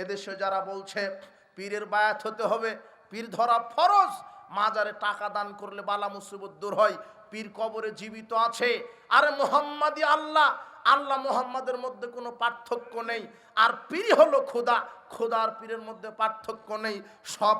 এদেশে যারা বলছে পীরের বায়াত হতে হবে, পীর ধরা ফরজ, মাজারে টাকা দান করলে বালা মুসিবত দূর হয়, পীর কবরে জীবিত আছে। আরে মোহাম্মদী আল্লাহ আল্লাহ মোহাম্মদের মধ্যে কোনো পার্থক্য নেই। আর পীর হলো খোদা খোদার পীরের মধ্যে পার্থক্য নেই। সব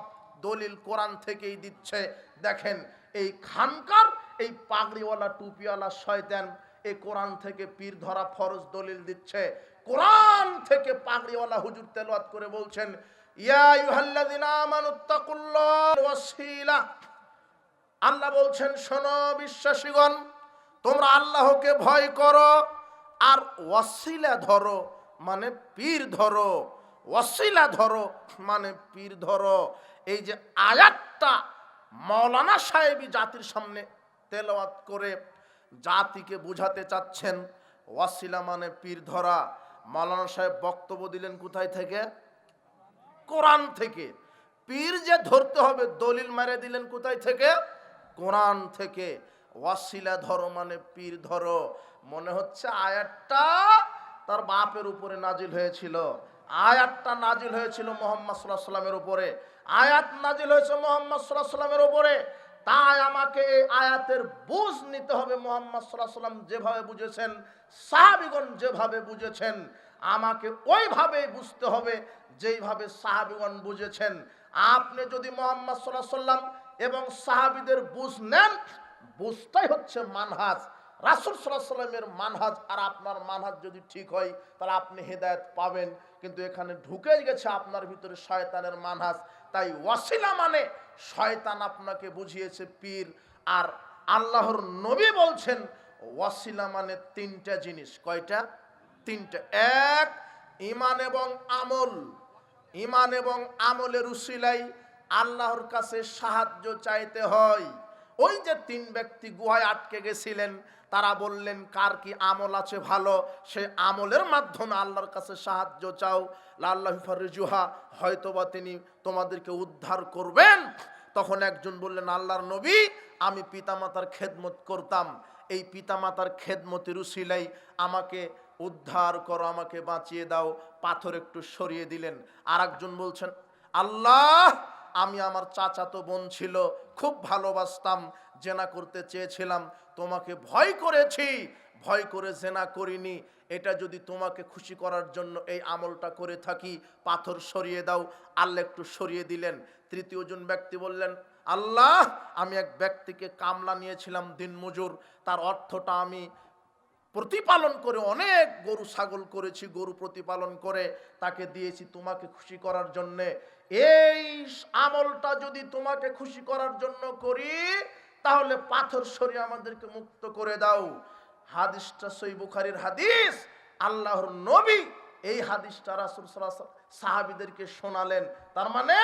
দলিল কোরআন থেকেই দিচ্ছে। দেখেন, এই খানকার, এই পাগড়িওয়ালা, টুপিওয়ালা শয়তান এই কোরআন থেকে পীর ধরা ফরজ দলিল দিচ্ছে। কোরআন থেকে পাগড়িওয়ালা হুজুর তেলাওয়াত করে বলছেন আল্লাহ বলছেন, শোনো বিশ্বাসীগণ, তোমরা আল্লাহকে ভয় করো আর ওয়াসিলা ধরো মানে পীর ধরো। ওয়াসিলা ধরো মানে পীর ধরো। এই যে আয়াতটা মৌলানা সাহেবই জাতির সামনে তেলাওয়াত করে জাতিকে বুঝাতে চাচ্ছেন, ওয়াসিলা মানে পীর ধরা। মৌলানা সাহেব বক্তব্য দিলেন কোথায় থেকে? কোরআন থেকে। পীর যে ধরতে হবে, দলিল মেরে দিলেন কোথায় থেকে? কোরআন থেকে। ওয়াসিলা ধরো মানে পীর ধরো। মনে হচ্ছে আয়াতটা তার বাপের উপরে নাজিল হয়েছিল। আয়াতটা নাজিল হয়েছিল মোহাম্মদ সাল্লাহ সাল্লামের উপরে। আয়াত নাজিল হয়েছে মোহাম্মদ সাল্লাহ সাল্লামের উপরে। তাই আমাকে এই আয়াতের বুঝ নিতে হবে। মোহাম্মদ সাল্লাম যেভাবে বুঝেছেন, সাহাবিগণ যেভাবে বুঝেছেন, আমাকে ওইভাবে বুঝতে হবে যেইভাবে সাহাবিগণ বুঝেছেন। আপনি যদি মোহাম্মদ সাল্লাহ সাল্লাম এবং সাহাবিদের বুঝ নেন, বুঝটাই হচ্ছে মানহাজ। রাসুল সাল্লাহ সাল্লামের মানহাজ, আর আপনার মানহাজ যদি ঠিক হয়, তাহলে আপনি হেদায়ত পাবেন। কিন্তু এখানে ঢুকে গেছে আপনার ভিতরে শয়তানের মানহাজ। তাই ওয়াসিলা মানে শয়তান আপনাকে বুঝিয়েছে পীর। আর আল্লাহর নবী বলছেন, ওয়াসিলা মানে তিনটা জিনিস। কয়টা? তিনটা। এক ইমান এবং আমল। ইমান এবং আমলের উসিলাই আল্লাহর কাছে সাহায্য চাইতে হয়। ওই যে তিন ব্যক্তি গুহায় আটকে গেছিলেন, তারা বললেন, কার কি আমল আছে ভালো? সে আমলের মাধ্যমে আল্লাহর কাছে সাহায্য চাও। আল্লাহ ফরিজুহা হয়তোবা তিনি তোমাদেরকে উদ্ধার করবেন। তখন একজন বললেন, আল্লাহর নবী, আমি পিতামাতার খেদমত করতাম। এই পিতামাতার খেদমতের উসিলাই আমাকে উদ্ধার করো, আমাকে বাঁচিয়ে দাও। পাথর একটু সরিয়ে দিলেন। আর একজন বলছেন, আল্লাহ, আমি আমার চাচাতো বোন ছিল খুব ভালোবাসতাম, জেনা করতে চেয়েছিলাম, তোমাকে ভয় করেছি, ভয় করে জেনা করিনি। এটা যদি তোমাকে খুশি করার জন্য এই আমলটা করে থাকি, পাথর সরিয়ে দাও, আল্লাহ একটু সরিয়ে দিলেন। তৃতীয় জন ব্যক্তি বললেন, আল্লাহ, আমি এক ব্যক্তিকে কামলা নিয়েছিলাম দিনমজুর, তার অর্থটা আমি প্রতিপালন করে, অনেক গরু ছাগল করেছি, গরু প্রতিপালন করে, তাকে দিয়েছি তোমাকে খুশি করার জন্যে। এই আমলটা যদি তোমাকে খুশি করার জন্য করি, তাহলে পাথর সরিয়ে আমাদেরকে মুক্ত করে দাও। হাদিসটা সই বুখারির হাদিস। আল্লাহর নবী এই হাদিসটা রাসুল সাল্লাহ সাহাবিদেরকে শোনালেন। তার মানে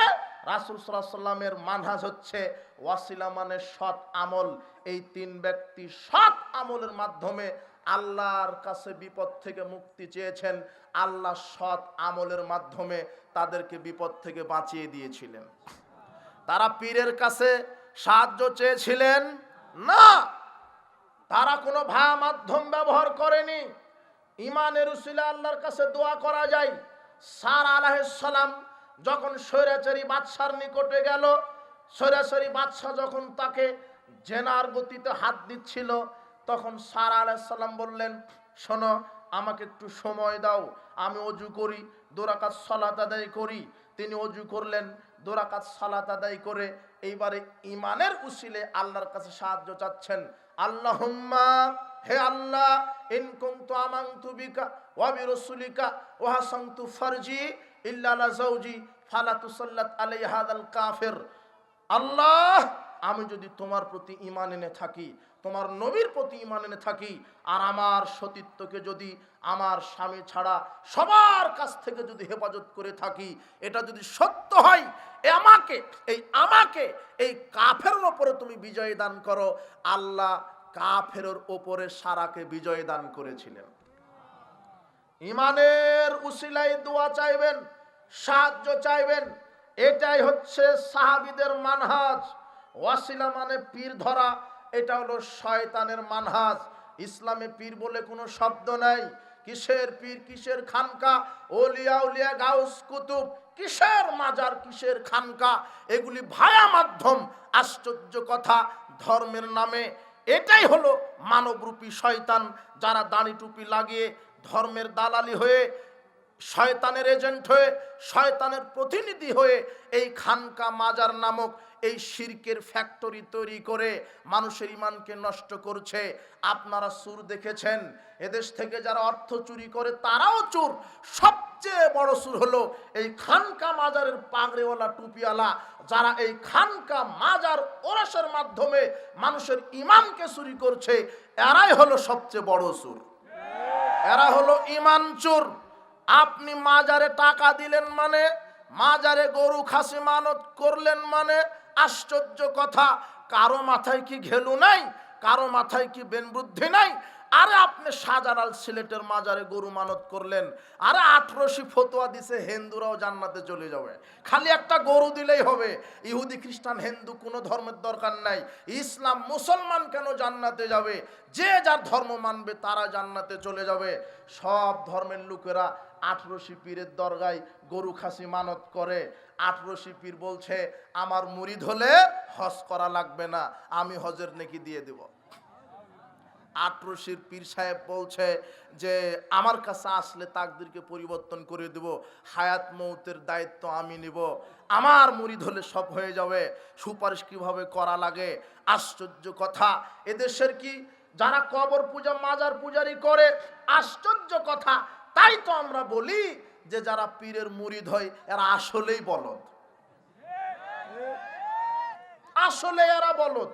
রাসুল সাল্লাহ সাল্লামের মানহাজ হচ্ছে ওয়াসিলা মানে সৎ আমল। এই তিন ব্যক্তি সৎ আমলের মাধ্যমে আল্লাহর কাছে বিপদ থেকে মুক্তি চেয়েছেন। আল্লাহ সৎ আমলের মাধ্যমে তাদেরকে বিপদ থেকে বাঁচিয়ে দিয়েছিলেন। তারা পীরের কাছে সাহায্য চেয়েছিলেন, না, তারা কোনো ভা মাধ্যম ব্যবহার করেনি। ইমানের উসিলা আল্লাহর কাছে দোয়া করা যায়। সার আলাহিসাল্লাম যখন স্বৈরাচারী বাদশার নিকটে গেল, স্বৈরাচারী বাদশাহ যখন তাকে জেনার গতিতে হাত দিচ্ছিল তখন সার আলাইসাল্লাম বললেন, শোনো, আমাকে একটু সময় দাও, আমি অজু করি, দোরাকাত সলাত আদায় করি। তিনি অজু করলেন, দোরাকাত সালাত আদায় করে এইবারে ইমানের উসিলে আল্লাহর কাছে সাহায্য চাচ্ছেন। আল্লাহুম্মা, হে আল্লাহ, ইন কুনতু আমানতু বিকা ওয়া বিরাসুলিকা ওয়া হাসানতু ফারজি ইল্লা কাফির। আল্লাহ, আমি যদি তোমার প্রতি ইমান এনে থাকি তোমার নবীর প্রতি ইমান এনে থাকি, আর আমার সতীত্বকে যদি আমার স্বামী ছাড়া সবার কাছ থেকে যদি হেফাজত করে থাকি, এটা যদি সত্য হয়, এ আমাকে, এই আমাকে, এই কাফের ওপরে তুমি বিজয় দান করো। আল্লাহ কাফের ওপরে সারাকে বিজয় দান করেছিলেন। ইমানের উসিলাই দোয়া চাইবেন, সাহায্য চাইবেন, এটাই হচ্ছে সাহাবিদের মানহাজ। ওয়াসিলা মানে পীর ধরা এটা হলো শয়তানের মানহাজ। ইসলামে পীর বলে কোনো শব্দ নাই। কিসের পীর, কিসের খানকা? ওলিয়া উলিয়া, গাউস কুতুব, কিসের মাজার, কিসের খানকা? এগুলি ভায়া মাধ্যম, আশ্চর্য কথা ধর্মের নামে। এটাই হলো মানবরূপী শয়তান, যারা দাড়ি টুপি লাগিয়ে ধর্মের দালালি হয়ে শয়তানের এজেন্ট হয়ে, শয়তানের প্রতিনিধি হয়ে এই খানকা মাজার নামক এই শিরকের ফ্যাক্টরি তৈরি করে মানুষের ইমানকে নষ্ট করছে। আপনারা সুর দেখেছেন? এদেশ থেকে যারা অর্থ চুরি করে, তারাও চোর। সবচেয়ে বড় সুর হলো এই খানকা মাজারের পাগড়েওয়ালা, টুপিওয়ালা। যারা এই খানকা মাজার ওরসের মাধ্যমে মানুষের ইমানকে চুরি করছে, এরাই হলো সবচেয়ে বড় সুর এরা হলো ইমান চোর। আপনি মাজারে টাকা দিলেন মানে মাজারে গরু খাসি মানত করলেন মানে আশ্চর্য কথা। কারও মাথায় কি ঘেলু নাই? কারও মাথায় কি বেন বুদ্ধি নাই? আরে আপনি শাহজালাল সিলেটের মাজারে গরু মানত করলেন। আরে আঠারোশি ফতোয়া দিছে, হিন্দুরাও জান্নাতে চলে যাবে। খালি একটা গরু দিলেই হবে। ইহুদি, খ্রিস্টান, হিন্দু, কোনো ধর্মের দরকার নাই। ইসলাম, মুসলমান কেন জান্নাতে যাবে? যে যার ধর্ম মানবে, তারা জান্নাতে চলে যাবে। সব ধর্মের লোকেরা আঠারোশি পীরের দরগায় গরু খাসি মানত করে। আঠারোশি পীর বলছে, আমার মুরিদ হলে হজ করা লাগবে না, আমি হজের নেকি দিয়ে দেব। আটরশির পীর সাহেব বলছে যে, আমার কাছে আসলে তাকদিরকে পরিবর্তন করে দেব, হায়াত মৌতের দায়িত্ব আমি নিব। আমার মুরিদ হলে সব হয়ে যাবে, সুপারিশ কীভাবে করা লাগে? আশ্চর্য কথা। এদেশের কি যারা কবর পূজা, মাজার পূজারি করে, আশ্চর্য কথা। তাই তো আমরা বলি যে যারা পীরের মুরিদ হয়, এরা আসলেই বলদ। আসলে এরা বলদ।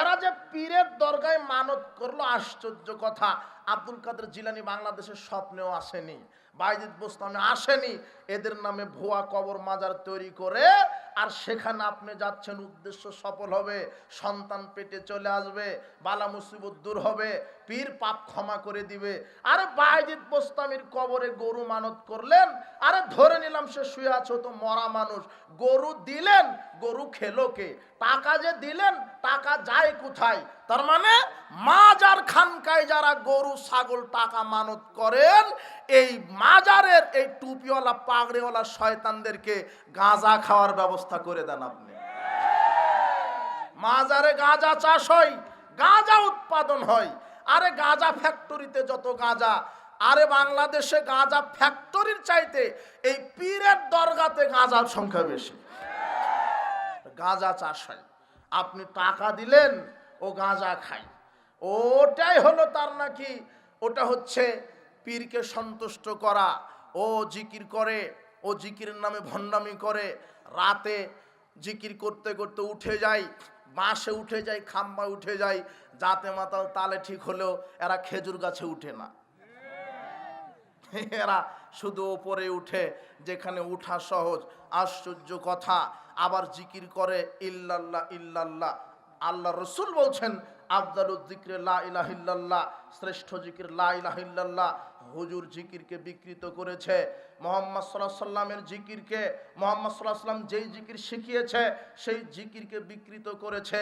এরা যে পীরের দরগায় মানত করল, আশ্চর্য কথা। আব্দুল কাদের জিলানি বাংলাদেশের স্বপ্নেও আসেনি, বাইজিদ বোস্তামে আসেনি। এদের নামে ভুয়া কবর মাজার তৈরি করে আর সেখানে আপনি যাচ্ছেন, উদ্দেশ্য সফল হবে, সন্তান পেটে চলে আসবে, বালা মুসিবত দূর হবে, পীর পাপ ক্ষমা করে দিবে। আরে বাইজিদ বোস্তামির কবরে গরু মানত করলেন, আরে ধরে নিলাম সে শুয়ে আছো তো মরা মানুষ। গরু দিলেন, গরু খেলোকে টাকা যে দিলেন, টাকা যায় কোথায়? তার মানে মাজার খানকায় যারা গরু, ছাগল, টাকা মানত করেন, এই মাজারের এই টুপিওয়ালা, পাগড়িওয়ালা শয়তানদেরকে গাঁজা খাওয়ার ব্যবস্থা করে দেন আপনি। মাজারে গাঁজা চাষ হয়, গাঁজা উৎপাদন হয়। আরে গাঁজা ফ্যাক্টরিতে যত গাঁজা, আরে বাংলাদেশে গাঁজা ফ্যাক্টরির চাইতে এই পীরের দরগাতে গাঁজার সংখ্যা বেশি। গাঁজা চাষ হয়। আপনি টাকা দিলেন ও গাঁজা খায়। ওটাই হলো তার নাকি, ওটা হচ্ছে পীরকে সন্তুষ্ট করা। ও জিকির করে, ও জিকিরের নামে ভণ্ডামি করে। রাতে জিকির করতে করতে উঠে যায়, বাঁশে উঠে যায়, খাম্বায় উঠে যায় যাতে মাতাল তালে ঠিক হলেও এরা খেজুর গাছে উঠে না। এরা শুধু ওপরে উঠে, যেখানে উঠা সহজ, আশ্চর্য কথা। আবার জিকির করে, ইল্লাল্লাহ ইল্লাল্লাহ। আল্লাহ রসুল বলছেন আফদালুদ জিক্রে লা ইলাহিল্লাল্লাহ শ্রেষ্ঠ জিকির লা ইলাহিল্লাল্লাহ হুজুর জিকিরকে বিকৃত করেছে। মোহাম্মদ সাল্লাহ সাল্লামের জিকিরকে মোহাম্মদ সাল্লাহ সাল্লাম যেই জিকির শিখিয়েছে, সেই জিকিরকে বিকৃত করেছে।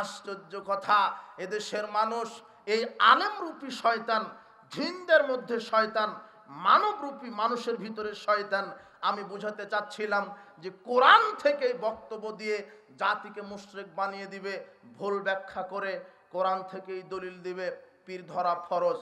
আশ্চর্য কথা, এদেশের মানুষ, এই আলেমরূপী শয়তান, জিনদের মধ্যে শয়তান, মানবরূপী মানুষের ভিতরে শয়তান আমি বুঝাতে চাচ্ছিলাম যে কোরআন থেকে বক্তব্য দিয়ে জাতিকে মুশ্রেক বানিয়ে দিবে, ভুল ব্যাখ্যা করে কোরআন থেকেই দলিল দিবে পীর ধরা ফরজ।